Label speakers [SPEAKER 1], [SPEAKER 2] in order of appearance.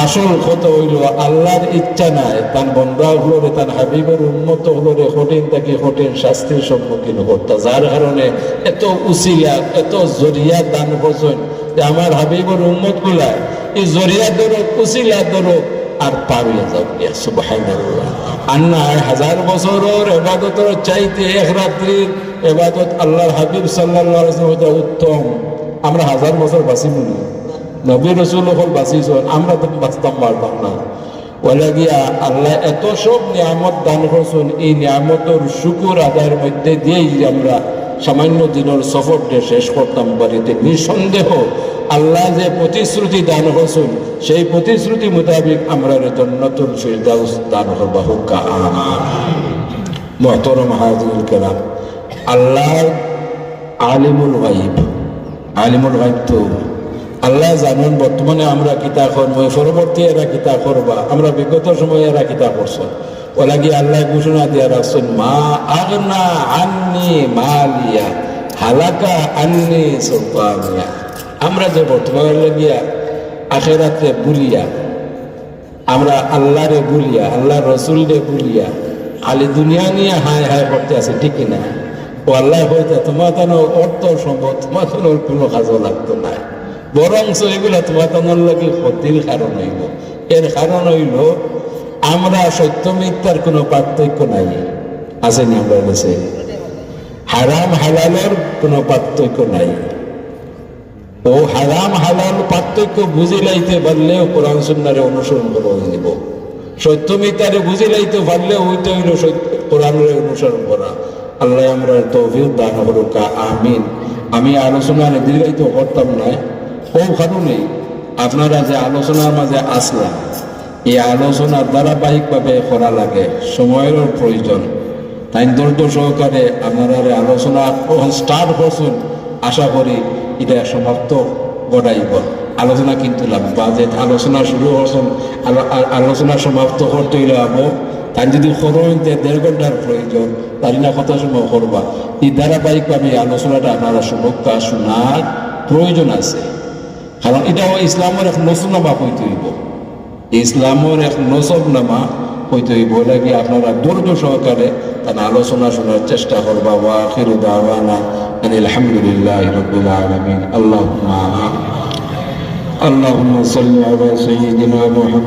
[SPEAKER 1] আসল কত হইল, আল্লাহর ইচ্ছা নাই, তার বন্ধা হলরে, তার হাবিবের উন্মত হলরে, কঠিন থেকে কঠিন শাস্তির সম্মুখীন করতে যার কারণে এত উচিলা এত জরিয়া দান করছেন যে আমার হাবিবের উন্মতগুলা এই জরিয়া দরক উচিলা দরক আর পার হয়ে যাও সুবহানাল্লাহ। আর না হাজার বছরের এবাদতের চাইতে এক রাত্রির এবাদত আল্লাহর হাবিব ওয়াসাল্লাম উত্তম। আমরা হাজার বছর বাঁচি মনে নবী রসুল হল বাঁচিছ আমরা তো বাঁচতাম পারতাম না। বলে গিয়া, আল্লাহ এত সব নিয়ামত দান করছেন, এই নিয়ামতর শুকুর আদায়ের মধ্যে দিয়েই আমরা সামান্য দিনের সফরটা শেষ করতাম বাড়িতে। নিঃসন্দেহ, আল্লাহ যে প্রতিশ্রুতি দান করছেন, সেই প্রতিশ্রুতি মোতাবেক আমরা জন্নতুল ফিরদাউস দান করবা। হুক্কা মহতরম হাজির কেরাম আল্লাহ আলিমুল গাইব আলিমুল গাইব তো আল্লাহ জানুন, বর্তমানে আমরা কিতা করব পরবর্তী এরা কিতা করবা, আমরা বিগত সময়ে এরা কিতা করছ। ওলা গিয়ে আল্লাহ ঘোষণা দিয়া রাখছেন, মা আগনা আন্নি মালিয়া, হালাকা আন্নি সুলতানিয়া। আমরা যে বর্তমানে লাগিয়া আখেরাতে বুলিয়া, আমরা আল্লাহরে বুলিয়া, আল্লাহ রসুলরে বুলিয়া, খালি দুনিয়া নিয়ে হায় হায় করতে আছে, ঠিক না ও আল্লাহ হয়তো তোমার তেন অর্থ সম্ভব তোমার কোনো কাজও লাগতো না। বরং এগুলা তোমার লাগে ক্ষতির কারণ হইল এর কারণ হইল, আমরা সত্য মিথ্যার কোনো পার্থক্য নাই। আসেনি আমরা কাছে? হারাম হালালের কোনো পার্থক্য নাই। ও হারাম হালাল পার্থক্য বুঝে লাইতে পারলেও কোরআন সুন্নারে অনুসরণ করে নিব সত্য মিথ্যারে বুঝে লাইতে পারলেও ওইটা হইল কোরআনের অনুসরণ করা। আল্লাহ আমরা তৌফিক দান করুক, আমিন। আমি আলোচনা দীর্ঘায়িত করতাম না। ও কারণে আপনারা যে আলোচনার মাঝে আসলাম, এই আলোচনা ধারাবাহিকভাবে করা লাগে সময়ের প্রয়োজন। তাই ধৈর্য সহকারে আপনারা আলোচনা স্টার্ট করছেন, আশা করি এটা সমাপ্ত গড়াইব আলোচনা কিন্তু লাগবা যে আলোচনা শুরু করছেন আলোচনা সমাপ্ত করতে আবো তাই যদি সরইতে দেড় ঘণ্টার প্রয়োজন তাই না কত সময় করবা? এই ধারাবাহিকভাবে আলোচনাটা আপনারা সুরক্ষা শোনার প্রয়োজন আছে। আবার এটাও ইসলামের এক নসব নামা হইতে হইব। ইসলামের এক নসব নামা হইতে হইব এটা কি আপনারা ধৈর্য সহকারে তার আলোচনা শোনার চেষ্টা করবা। ওয়া আখিরু দাওয়ানা আলহামদুলিল্লাহ রাব্বিল আলামিন। আল্লাহুম্মা আল্লাহুম্মা সাল্লি আলা সাইয়্যিদিনা মুহাম্মদ।